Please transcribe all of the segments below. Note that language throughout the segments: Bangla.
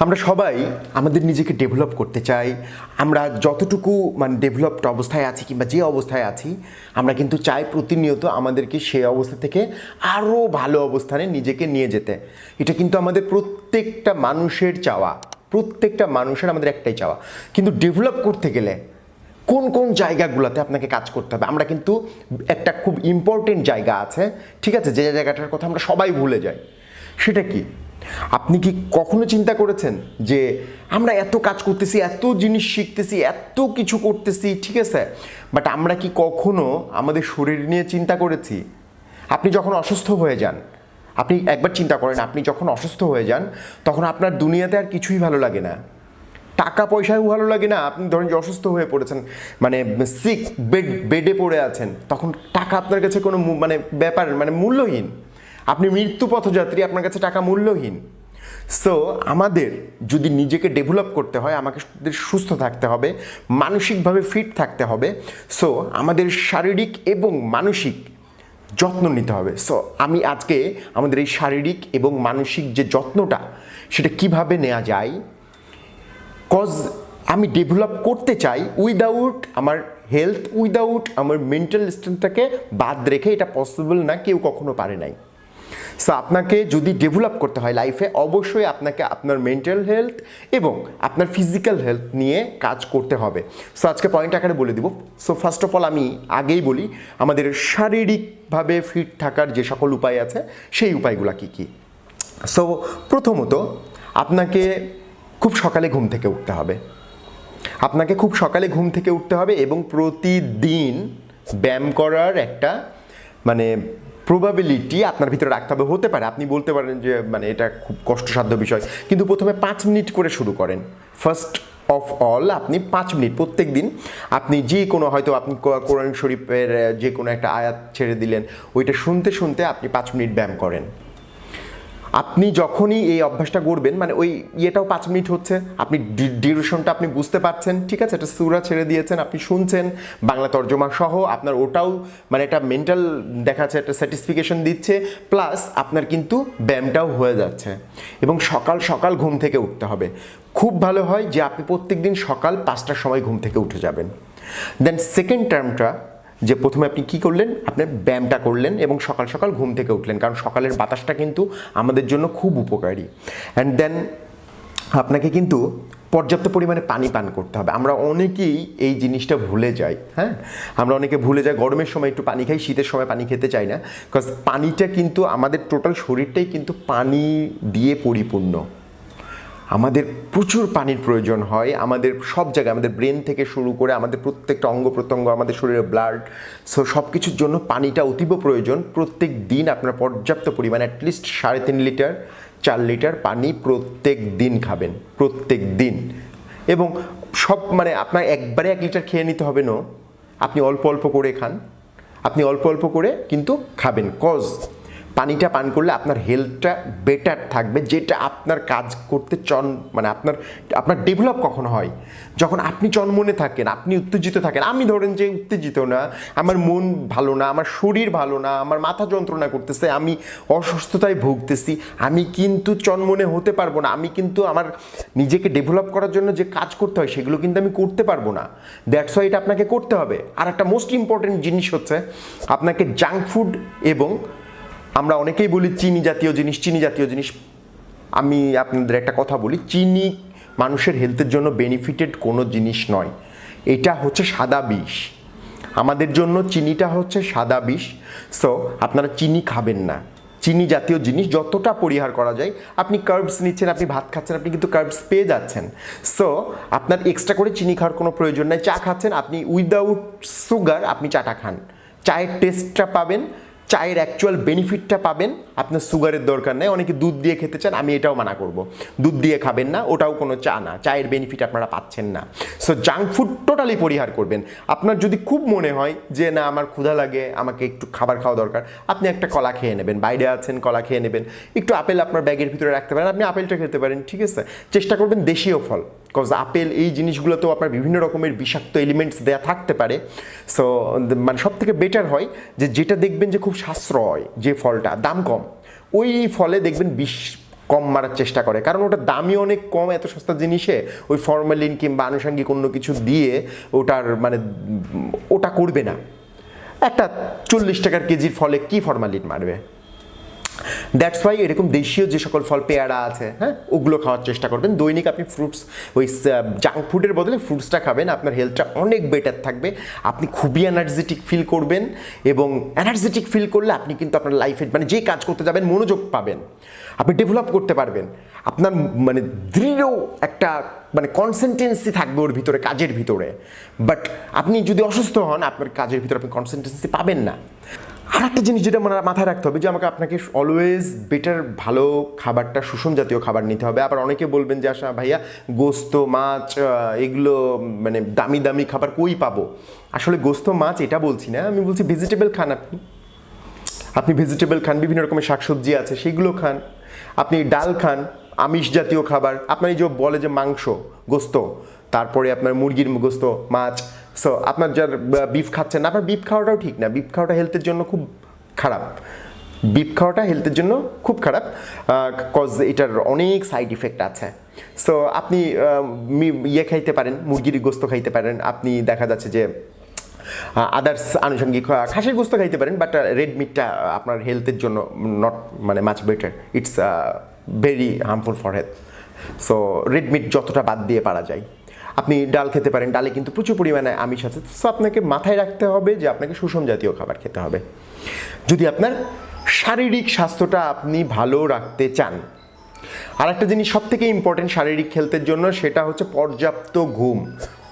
আমরা সবাই আমাদের নিজেকে ডেভেলপ করতে চাই। আমরা যতটুকু মানে ডেভেলপড অবস্থায় আছি কিংবা যে অবস্থায় আছি, আমরা কিন্তু চাই প্রতিনিয়ত আমাদেরকে সেই অবস্থা থেকে আরও ভালো অবস্থানে নিজেকে নিয়ে যেতে। এটা কিন্তু আমাদের প্রত্যেকটা মানুষের চাওয়া। প্রত্যেকটা মানুষের আমাদের একটাই চাওয়া। কিন্তু ডেভেলপ করতে গেলে কোন কোন জায়গাগুলোতে আপনাকে কাজ করতে হবে? আমরা কিন্তু একটা খুব ইম্পর্টেন্ট জায়গা আছে, ঠিক আছে? যে জায়গাটার কথা আমরা সবাই ভুলে যাই। সেটা কি? আপনি কি কখনো চিন্তা করেছেন যে আমরা এত কাজ করতেছি, এত জিনিস শিখতেছি, এত কিছু করতেছি, ঠিক আছে? বাট আমরা কি কখনো আমাদের শরীর নিয়ে চিন্তা করেছি? আপনি যখন অসুস্থ হয়ে যান, আপনি একবার চিন্তা করেন, আপনি যখন অসুস্থ হয়ে যান, তখন আপনার দুনিয়াতে আর কিছুই ভালো লাগে না। টাকা পয়সাও ভালো লাগে না। আপনি ধরেন যে অসুস্থ হয়ে পড়েছেন মানে সিক বেড বেডে পড়ে আছেন, তখন টাকা আপনার কাছে কোনো মানে ব্যাপার মানে মূল্যহীন। আপনি মৃত্যু পথযাত্রী, আপনার কাছে টাকা মূল্যহীন। সো আমাদের যদি নিজেকে ডেভেলপ করতে হয়, আমাকে সুস্থ থাকতে হবে, মানসিকভাবে ফিট থাকতে হবে সো আমাদের শারীরিক এবং মানসিক যত্ন নিতে হবে। সো আমি আজকে আমাদের এই শারীরিক এবং মানসিক যে যত্নটা, সেটা কীভাবে নেওয়া যায়? কজ আমি ডেভেলপ করতে চাই উইদাউট আমার হেলথ উইদাউট আমার মেন্টাল স্ট্রেংথটাকে বাদ রেখে, এটা পসিবল না, কেউ কখনো পারে নাই। সো আপনাকে যদি ডেভেলপ করতে হয় লাইফে অবশ্যই আপনাকে আপনার মেন্টাল হেলথ এবং আপনার ফিজিক্যাল হেলথ নিয়ে কাজ করতে হবে। সো আজকে পয়েন্ট আকারে বলে দিব। সো ফার্স্ট অফ অল আমি আগেই বলি, আমাদের শারীরিকভাবে ফিট থাকার যে সকল উপায় আছে, সেই উপায়গুলো কী কী? সো প্রথমত, আপনাকে খুব সকালে ঘুম থেকে উঠতে হবে। আপনাকে খুব সকালে ঘুম থেকে উঠতে হবে এবং প্রতিদিন ব্যায়াম করার একটা মানে প্রবাবিলিটি আপনার ভিতরে রাখতে হবে। হতে পারে, আপনি বলতে পারেন যে মানে এটা খুব কষ্টসাধ্য বিষয়। কিন্তু প্রথমে পাঁচ মিনিট করে শুরু করেন। ফার্স্ট অফ অল আপনি পাঁচ মিনিট, প্রত্যেক দিন আপনি যে কোনো, হয়তো আপনি কোরআন শরীফের, যে কোনো একটা আয়াত ছেড়ে দিলেন, ওইটা শুনতে শুনতে আপনি পাঁচ মিনিট ব্যায়াম করেন। আপনি যখনই এই অভ্যাসটা করবেন মানে ওই ইয়েটাও পাঁচ মিনিট হচ্ছে, আপনি ডিউরেশনটা আপনি বুঝতে পারছেন, ঠিক আছে? এটা সুরা ছেড়ে দিয়েছেন, আপনি শুনছেন, বাংলা তর্জমা সহ আপনার ওটাও মানে একটা মেন্টাল দেখাচ্ছে, একটা স্যাটিসফিকেশন দিচ্ছে প্লাস আপনার কিন্তু ব্যায়ামটাও হয়ে যাচ্ছে। এবং সকাল সকাল ঘুম থেকে উঠতে হবে। খুব ভালো হয় যে আপনি প্রত্যেকদিন সকাল পাঁচটার সময় ঘুম থেকে উঠে যাবেন। দেন সেকেন্ড টার্মটা যে প্রথমে আপনি কি করলেন? আপনি ব্যায়ামটা করলেন এবং সকাল সকাল ঘুম থেকে উঠলেন। কারণ সকালের বাতাসটা কিন্তু আমাদের জন্য খুব উপকারী। অ্যান্ড দেন আপনাকে কিন্তু পর্যাপ্ত পরিমাণে পানি পান করতে হবে। আমরা অনেকেই এই জিনিসটা ভুলে যাই হ্যাঁ? আমরা অনেকে ভুলে যাই, গরমের সময় একটু পানি খাই, শীতের সময় পানি খেতে চাই না। বিকজ পানিটা কিন্তু আমাদের টোটাল শরীরটাই কিন্তু পানি দিয়ে পরিপূর্ণ। আমাদের প্রচুর পানির প্রয়োজন হয়, আমাদের সব জায়গায়, আমাদের ব্রেন থেকে শুরু করে আমাদের প্রত্যেকটা অঙ্গ প্রত্যঙ্গ, আমাদের শরীরের ব্লাড সো সব কিছুর জন্য পানিটা অতীব প্রয়োজন। প্রত্যেক দিন আপনার পর্যাপ্ত পরিমাণে অ্যাটলিস্ট সাড়ে তিন লিটার, চার লিটার পানি প্রত্যেক দিন খাবেন, প্রত্যেক দিন। এবং সব মানে আপনার একবারে এক লিটার খেয়ে নিতে হবে না আপনি অল্প অল্প করে খান। আপনি অল্প অল্প করে কিন্তু খাবেন কজ পানিটা পান করলে আপনার হেলথটা বেটার থাকবে, যেটা আপনার কাজ করতে চন মানে আপনার আপনার ডেভেলপ কখন হয়। যখন আপনি চনমনে থাকেন, আপনি উত্তেজিত থাকেন, আমি ধরেন যে উত্তেজিত না, আমার মন ভালো না, আমার শরীর ভালো না, আমার মাথা যন্ত্রণা করতেছে, আমি অসুস্থতায় ভুগতেছি, আমি কিন্তু চনমনে হতে পারব না, আমি কিন্তু আমার নিজেকে ডেভেলপ করার জন্য যে কাজ করতে হয়, সেগুলো কিন্তু আমি করতে পারব না। দ্যাটস ওয়াই এটা আপনাকে করতে হবে। আর একটা মোস্ট ইম্পর্টেন্ট জিনিস হচ্ছে, আপনাকে জাঙ্ক ফুড এবং আমরা অনেকেই বলি চিনি জাতীয় জিনিস, চিনি জাতীয় জিনিস। আমি আপনাদের একটা কথা বলি, চিনি মানুষের হেলথের জন্য বেনিফিটেড কোনো জিনিস নয়। এটা হচ্ছে সাদা বিষ। আমাদের জন্য চিনিটা হচ্ছে সাদা বিষ। সো আপনারা চিনি খাবেন না। চিনি জাতীয় জিনিস যতটা পরিহার করা যায়, আপনি কার্বস নিচ্ছেন, আপনি ভাত খাচ্ছেন, আপনি কিন্তু কার্বস পেয়ে যাচ্ছেন। সো আপনার এক্সট্রা করে চিনি খাওয়ার কোনো প্রয়োজন নেই। চা খাচ্ছেন, আপনি উইদাউট সুগার আপনি চাটা খান। চায়ের টেস্টটা পাবেন চায়ের অ্যাকচুয়াল বেনিফিটটা পাবেন। আপনার সুগারের দরকার নেই, অনেকে দুধ দিয়ে খেতে চান, আমি এটাও মানা করব। দুধ দিয়ে খাবেন না, ওটাও কোনো চা না, চায়ের বেনিফিট আপনারা পাচ্ছেন না। সো জাঙ্ক ফুড টোটালি পরিহার করবেন। আপনার যদি খুব মনে হয় যে, না, আমার ক্ষুধা লাগে, আমাকে একটু খাবার খাওয়া দরকার, আপনি একটা কলা খেয়ে নেবেন, বাইরে আছেন, কলা খেয়ে নেবেন। একটু আপেল আপনার ব্যাগের ভিতরে রাখতে পারেন, আপনি আপেলটা খেতে পারেন, ঠিক আছে? চেষ্টা করবেন দেশীয় ফল কজ আপেল, এই জিনিসগুলোতেও আপনার বিভিন্ন রকমের বিষাক্ত এলিমেন্টস দেওয়া থাকতে পারে। সো মানে সব থেকে বেটার হয় যে, যেটা দেখবেন যে, খুব সাশ্রয় যে ফলটা, দাম কম। ওই ফলে দেখবেন বিষ কম মারার চেষ্টা করে। কারণ ওটা দামি অনেক কম, এত সস্তা জিনিসে ওই ফর্মালিন কিংবা আনুষঙ্গিক অন্য কিছু দিয়ে ওটার মানে ওটা করবে না। একটা চল্লিশ টাকার কেজির ফলে কি ফর্মালিন মারবে? দ্যাটস ওয়াই এরকম দেশীয় যে সকল ফল পেয়ারা আছে হ্যাঁ ওগুলো খাওয়ার চেষ্টা করবেন। দৈনিক আপনি ফ্রুটস ওই জাঙ্ক ফুডের বদলে ফ্রুটসটা খাবেন, আপনার হেলথটা অনেক বেটার থাকবে। আপনি খুবই এনার্জেটিক ফিল করবেন এবং এনার্জেটিক ফিল করলে আপনি কিন্তু আপনার লাইফে মানে যে কাজ করতে যাবেন, মনোযোগ পাবেন। আপনি ডেভেলপ করতে পারবেন। আপনার মানে দৃঢ় একটা মানে কনসেন্টেন্সি থাকবে ওর ভিতরে, কাজের ভিতরে। বাট আপনি যদি অসুস্থ হন, আপনার কাজের ভিতরে আপনি কনসেন্টেন্সি পাবেন না। আর একটা জিনিস যেটা মানে মাথায় রাখতে হবে যে আমাকে আপনাকে অলওয়েজ বেটার ভালো খাবারটা, সুষম জাতীয় খাবার নিতে হবে। আবার অনেকে বলবেন যে আসা ভাইয়া, গোস্ত, মাছ এগুলো মানে দামি দামি খাবার কই পাবো? আসলে গোস্ত, মাছ এটা বলছি না, আমি বলছি ভেজিটেবল খান আপনি। আপনি ভেজিটেবল খান, বিভিন্ন রকমের শাকসবজি আছে, সেগুলো খান। আপনি ডাল খান, আমিষ জাতীয় খাবার। আপনার এই যে বলে যে মাংস, গোস্ত, তারপরে আপনার মুরগির গোস্ত, মাছ সো আপনার যার বিফ খাচ্ছেন, আপনার বিফ খাওয়াটাও ঠিক না। বিফ খাওয়াটা হেলথের জন্য খুব খারাপ। বিফ খাওয়াটা হেলথের জন্য খুব খারাপ কজ এটার অনেক সাইড ইফেক্ট আছে। সো আপনি ইয়ে খাইতে পারেন, মুরগির গোস্ত খাইতে পারেন। আপনি দেখা যাচ্ছে যে আদার্স আনুষঙ্গিক খাসির গোস্ত খাইতে পারেন বাট রেড মিটটা আপনার হেলথের জন্য নট মানে মাছ better it's very harmful for health so red meat যতটা বাদ দিয়ে পারা যায়। আপনি ডাল খেতে পারেন, ডালে কিন্তু প্রচুর পরিমাণে আমিষ আছে। সো আপনাকে মাথায় রাখতে হবে যে আপনাকে সুষম জাতীয় খাবার খেতে হবে। যদি আপনার শারীরিক স্বাস্থ্যটা আপনি ভালো রাখতে চান আর একটা জিনিস সব থেকে ইম্পর্টেন্ট শারীরিক খেলতের জন্য সেটা হচ্ছে পর্যাপ্ত ঘুম।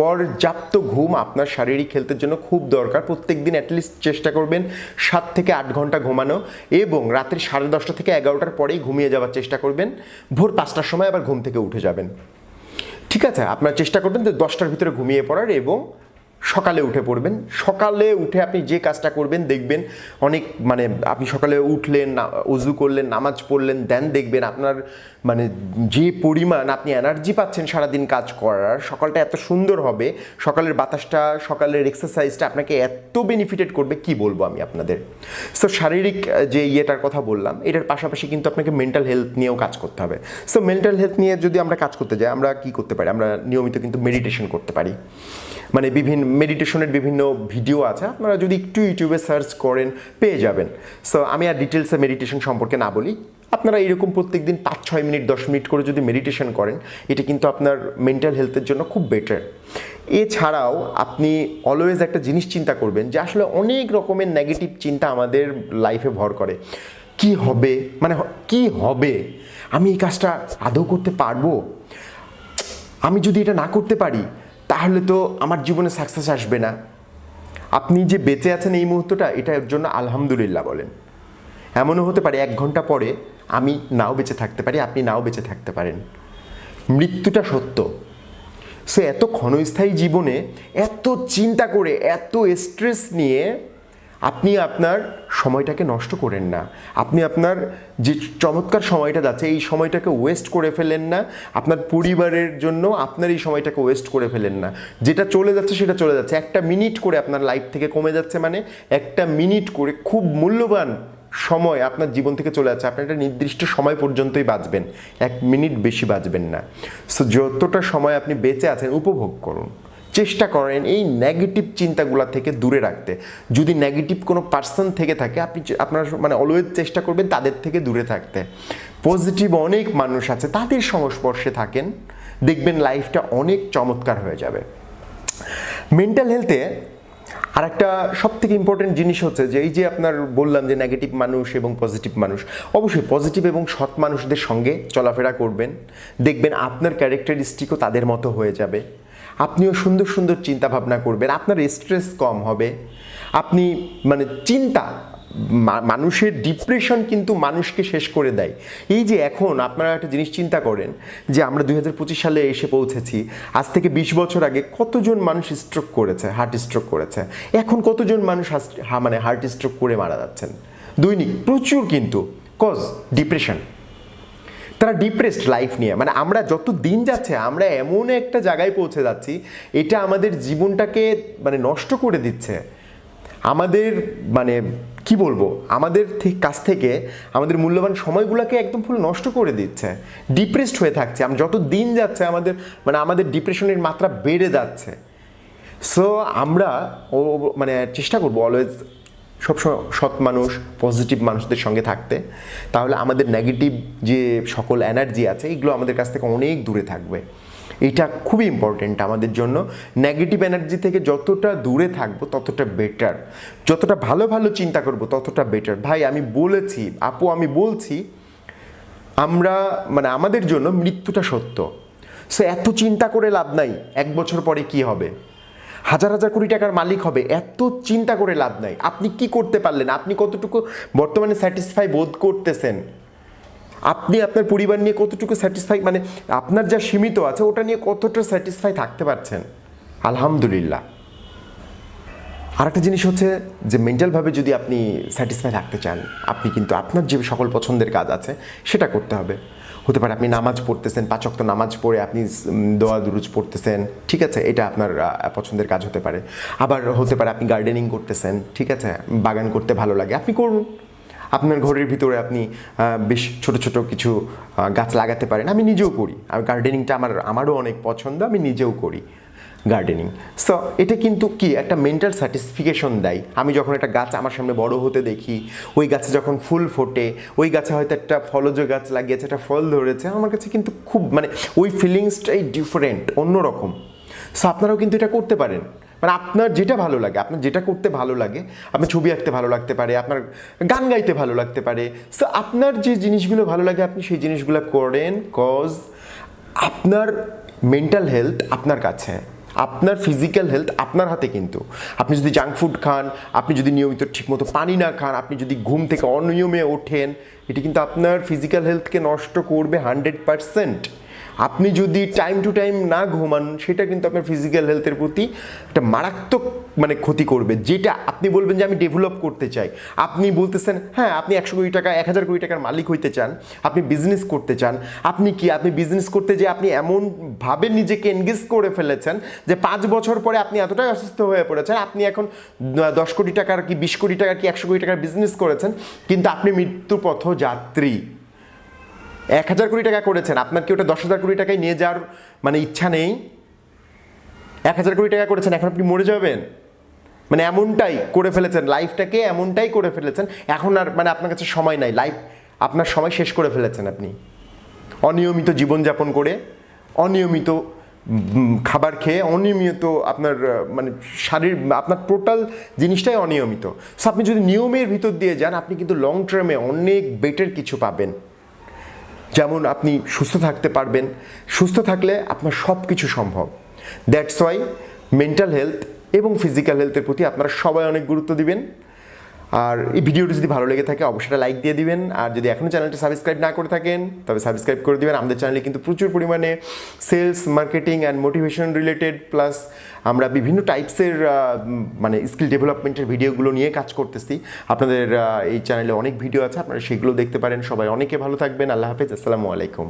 পর্যাপ্ত ঘুম আপনার শারীরিক হেলথের জন্য খুব দরকার। প্রত্যেক দিন অ্যাটলিস্ট চেষ্টা করবেন সাত থেকে আট ঘণ্টা ঘুমানো এবং রাত্রি সাড়ে দশটা থেকে এগারোটার পরেই ঘুমিয়ে যাওয়ার চেষ্টা করবেন। ভোর পাঁচটার সময় আবার ঘুম থেকে উঠে যাবেন। ঠিক আছে আপনার চেষ্টা করবেন যে দশটার ভিতরে ঘুমিয়ে পড়ার এবং সকালে উঠে পড়বেন। সকালে উঠে আপনি যে কাজটা করবেন দেখবেন অনেক মানে আপনি সকালে উঠলেন উজু করলেন, নামাজ পড়লেন, দেন দেখবেন আপনার মানে যে পরিমাণ আপনি এনার্জি পাচ্ছেন সারাদিন কাজ করার, সকালটা এত সুন্দর হবে, সকালের বাতাসটা, সকালের এক্সারসাইজটা আপনাকে এত বেনিফিটেড করবে, কি বলব আমি আপনাদের? সো শারীরিক যে ইয়েটার কথা বললাম, এটার পাশাপাশি কিন্তু আপনাকে মেন্টাল হেলথ নিয়েও কাজ করতে হবে। সো মেন্টাল হেলথ নিয়ে যদি আমরা কাজ করতে যাই, আমরা কি করতে পারি? আমরা নিয়মিত কিন্তু মেডিটেশন করতে পারি। মানে বিভিন্ন মেডিটেশনের বিভিন্ন ভিডিও আছে, আপনারা যদি একটু ইউটিউবে সার্চ করেন, পেয়ে যাবেন। সো আমি আর ডিটেলসে মেডিটেশন সম্পর্কে না বলি। আপনারা এরকম প্রত্যেক দিন পাঁচ, ছয় মিনিট, দশ মিনিট করে যদি মেডিটেশন করেন, এটা কিন্তু আপনার মেন্টাল হেলথের জন্য খুব বেটার এছাড়াও আপনি অলওয়েজ একটা জিনিস চিন্তা করবেন যে, আসলে অনেক রকমের নেগেটিভ চিন্তা আমাদের লাইফে ভর করে। কি হবে? মানে কি হবে? আমি এই কাজটা আদৌ করতে পারব? আমি যদি এটা না করতে পারি তাহলে তো আমার জীবনে সাকসেস আসবে না। আপনি যে বেঁচে আছেন এই মুহূর্তটা এটার জন্য আলহামদুলিল্লাহ বলেন। এমনও হতে পারে এক ঘণ্টা পরে আমি নাও বেঁচে থাকতে পারি, আপনি নাও বেঁচে থাকতে পারেন। মৃত্যুটা সত্য। সে এত ক্ষণস্থায়ী জীবনে এত চিন্তা করে, এত স্ট্রেস নিয়ে আপনি আপনার সময়টাকে নষ্ট করেন না। আপনি আপনার যে চমৎকার সময়টা যাচ্ছে, এই সময়টাকে ওয়েস্ট করে ফেলেন না। আপনার পরিবারের জন্য আপনার এই সময়টাকে ওয়েস্ট করে ফেলেন না। যেটা চলে যাচ্ছে, সেটা চলে যাচ্ছে। একটা মিনিট করে আপনার লাইফ থেকে কমে যাচ্ছে মানে একটা মিনিট করে খুব মূল্যবান সময় আপনার জীবন থেকে চলে যাচ্ছে। আপনি একটা নির্দিষ্ট সময় পর্যন্তই বাঁচবেন। এক মিনিট বেশি বাঁচবেন না। সো, যতটা সময় আপনি বেঁচে আছেন, উপভোগ করুন। চেষ্টা করেন এই নেগেটিভ চিন্তাগুলো থেকে দূরে রাখতে। যদি নেগেটিভ কোনো পার্সন থেকে থাকে, আপনি আপনার মানে অলওয়েজ চেষ্টা করবেন তাদের থেকে দূরে থাকতে। পজিটিভ অনেক মানুষ আছে, তাদের সংস্পর্শে থাকেন, দেখবেন লাইফটা অনেক চমৎকার হয়ে যাবে। মেন্টাল হেলথে আর একটা সব থেকে ইম্পর্টেন্ট জিনিস হচ্ছে যে, এই যে আপনার বললাম যে নেগেটিভ মানুষ এবং পজিটিভ মানুষ, অবশ্যই পজিটিভ এবং সৎ মানুষদের সঙ্গে চলাফেরা করবেন। দেখবেন আপনার ক্যারেক্টারিস্টিকও তাদের মতো হয়ে যাবে। আপনিও সুন্দর সুন্দর চিন্তা ভাবনা করবেন, আপনার স্ট্রেস কম হবে। আপনি মানে চিন্তা মানুষের ডিপ্রেশন কিন্তু মানুষকে শেষ করে দেয়। এই যে এখন আপনারা একটা জিনিস চিন্তা করেন, যে আমরা দু হাজার পঁচিশ সালে এসে পৌঁছেছি, আজ থেকে বিশ বছর আগে কতজন মানুষ স্ট্রোক করেছে হার্ট স্ট্রোক করেছে? এখন কতজন মানুষ মানে হার্ট স্ট্রোক করে মারা যাচ্ছেন? দৈনিক প্রচুর কিন্তু কজ ডিপ্রেশন তারা ডিপ্রেসড লাইফ নিয়ে। মানে আমরা যত দিন যাচ্ছে, আমরা এমন একটা জায়গায় পৌঁছে যাচ্ছি, এটা আমাদের জীবনটাকে মানে নষ্ট করে দিচ্ছে। আমাদের মানে কি বলব? আমাদের কাছ থেকে আমাদের মূল্যবান সময়গুলোকে একদম ফুল নষ্ট করে দিচ্ছে। ডিপ্রেসড হয়ে থাকছে। আমি, যত দিন যাচ্ছে, আমাদের মানে আমাদের ডিপ্রেশনের মাত্রা বেড়ে যাচ্ছে। সো আমরা ও মানে চেষ্টা করব অলওয়েজ সবসময় সৎ মানুষ পজিটিভ মানুষদের সঙ্গে থাকতে। তাহলে আমাদের নেগেটিভ যে সকল এনার্জি আছে, এগুলো আমাদের কাছ থেকে অনেক দূরে থাকবে। এটা খুবই ইম্পর্টেন্ট আমাদের জন্য। নেগেটিভ এনার্জি থেকে যতটা দূরে থাকব, ততটা বেটার যতটা ভালো ভালো চিন্তা করব, ততটা বেটার ভাই, আমি বলেছি, আপু, আমি বলছি, আমরা মানে আমাদের জন্য মৃত্যুটা সত্য। সো এত চিন্তা করে লাভ নাই, এক বছর পরে কি হবে? হাজার হাজার কোটি টাকার মালিক হবে, এত চিন্তা করে লাভ নাই। আপনি কি করতে পারলেন? আপনি কতটুকু বর্তমানে স্যাটিসফাই বোধ করতেছেন? আপনি আপনার পরিবার নিয়ে কতটুকু স্যাটিসফাই মানে আপনার যা সীমিত আছে, ওটা নিয়ে কতটা স্যাটিসফাই থাকতে পারছেন? আলহামদুলিল্লাহ। আরেকটা জিনিস হচ্ছে যে মেন্টালভাবে যদি আপনি স্যাটিসফাই থাকতে চান, আপনি কিন্তু আপনার যে সকল পছন্দের কাজ আছে, সেটা করতে হবে। হতে পারে আপনি নামাজ পড়তেছেন পাচক তো নামাজ পড়ে আপনি দোয়া, দুরুজ পড়তেছেন, ঠিক আছে? এটা আপনার পছন্দের কাজ হতে পারে। আবার হতে পারে আপনি গার্ডেনিং করতেছেন, ঠিক আছে? বাগান করতে ভালো লাগে। আপনি করুন। আপনার ঘরের ভিতরে আপনি বেশ ছোট ছোট কিছু গাছ লাগাতে পারেন। আমি নিজেও করি। আর গার্ডেনিংটা আমার, আমারও অনেক পছন্দ, আমি নিজেও করি। গার্ডেনিং সো এটা কিন্তু কি? একটা মেন্টাল স্যাটিসফিকেশন দেয়। আমি যখন একটা গাছ আমার সামনে বড় হতে দেখি, ওই গাছে যখন ফুল ফোটে, ওই গাছে হয়তো একটা ফলজ গাছ লাগিয়েছে, একটা ফল ধরেছে, আমার কাছে কিন্তু খুব মানে ওই ফিলিংসটাই ডিফারেন্ট অন্যরকম। সো আপনারাও কিন্তু এটা করতে পারেন। মানে আপনার যেটা ভালো লাগে, আপনার যেটা করতে ভালো লাগে, আপনার ছবি আঁকতে ভালো লাগতে পারে, আপনার গান গাইতে ভালো লাগতে পারে। সো আপনার যে জিনিসগুলো ভালো লাগে, আপনি সেই জিনিসগুলো করেন কজ আপনার মেন্টাল হেলথ আপনার কাছে। আপনার ফিজিক্যাল হেলথ আপনার হাতে কিন্তু। আপনি যদি জাঙ্ক ফুড খান, আপনি যদি নিয়মিত ঠিকমতো পানি না খান, আপনি যদি ঘুম থেকে অনিয়মে ওঠেন, এটি কিন্তু আপনার ফিজিক্যাল হেলথকে নষ্ট করবে হান্ড্রেড পারসেন্ট আপনি যদি টাইম টু টাইম না ঘুমান, সেটা কিন্তু আপনার ফিজিক্যাল হেলথের প্রতি একটা মারাত্মক মানে ক্ষতি করবে। যেটা আপনি বলবেন যে আমি ডেভেলপ করতে চাই। আপনি বলতেছেন হ্যাঁ আপনি একশো কোটি টাকা, এক হাজার কোটি টাকার মালিক হইতে চান, আপনি বিজনেস করতে চান। আপনি কি, আপনি বিজনেস করতে যে আপনি এমনভাবে নিজেকে এনগেজ করে ফেলেছেন যে পাঁচ বছর পরে আপনি এতটাই অসুস্থ হয়ে পড়েছেন, আপনি এখন দশ কোটি টাকার কি, বিশ কোটি টাকার কি, একশো কোটি টাকার বিজনেস করেছেন, কিন্তু আপনি মৃত্যুপথ পথযাত্রী এক হাজার কোটি টাকা করেছেন। আপনার কি ওটা দশ হাজার কোটি টাকায় নিয়ে যাওয়ার মানে ইচ্ছা নেই? এক হাজার কোটি টাকা করেছেন, এখন আপনি মরে যাবেন। মানে এমনটাই করে ফেলেছেন, লাইফটাকে এমনটাই করে ফেলেছেন। এখন আর মানে আপনার কাছে সময় নাই, লাইফ আপনার সময় শেষ করে ফেলেছেন আপনি। অনিয়মিত জীবনযাপন করে, অনিয়মিত খাবার খেয়ে, অনিয়মিত আপনার মানে শারীর, আপনার টোটাল জিনিসটাই অনিয়মিত। সো আপনি যদি নিয়মের ভিতর দিয়ে যান, আপনি কিন্তু লং টার্মে অনেক বেটার কিছু পাবেন। যেমন আপনি সুস্থ থাকতে পারবেন, সুস্থ থাকলে আপনার সব কিছু সম্ভব। দ্যাটস ওয়াই মেন্টাল হেলথ এবং ফিজিক্যাল হেলথের প্রতি আপনারা সবাই অনেক গুরুত্ব দিবেন। আর এই ভিডিওটি যদি ভালো লেগে থাকে, অবশ্যই লাইক দিয়ে দিবেন। আর যদি এখনও চ্যানেলটি সাবস্ক্রাইব না করে থাকেন, তবে সাবস্ক্রাইব করে দিবেন। আমাদের চ্যানেলে কিন্তু প্রচুর পরিমাণে sales marketing and motivation related plus আমরা বিভিন্ন টাইপসের মানে স্কিল ডেভেলপমেন্টের ভিডিওগুলো নিয়ে কাজ করতেছি। আপনাদের এই চ্যানেলে অনেক ভিডিও আছে, আপনারা সেগুলো দেখতে পারেন। সবাই অনেকে ভালো থাকবেন। আল্লাহ হাফেজ। আসসালামু আলাইকুম।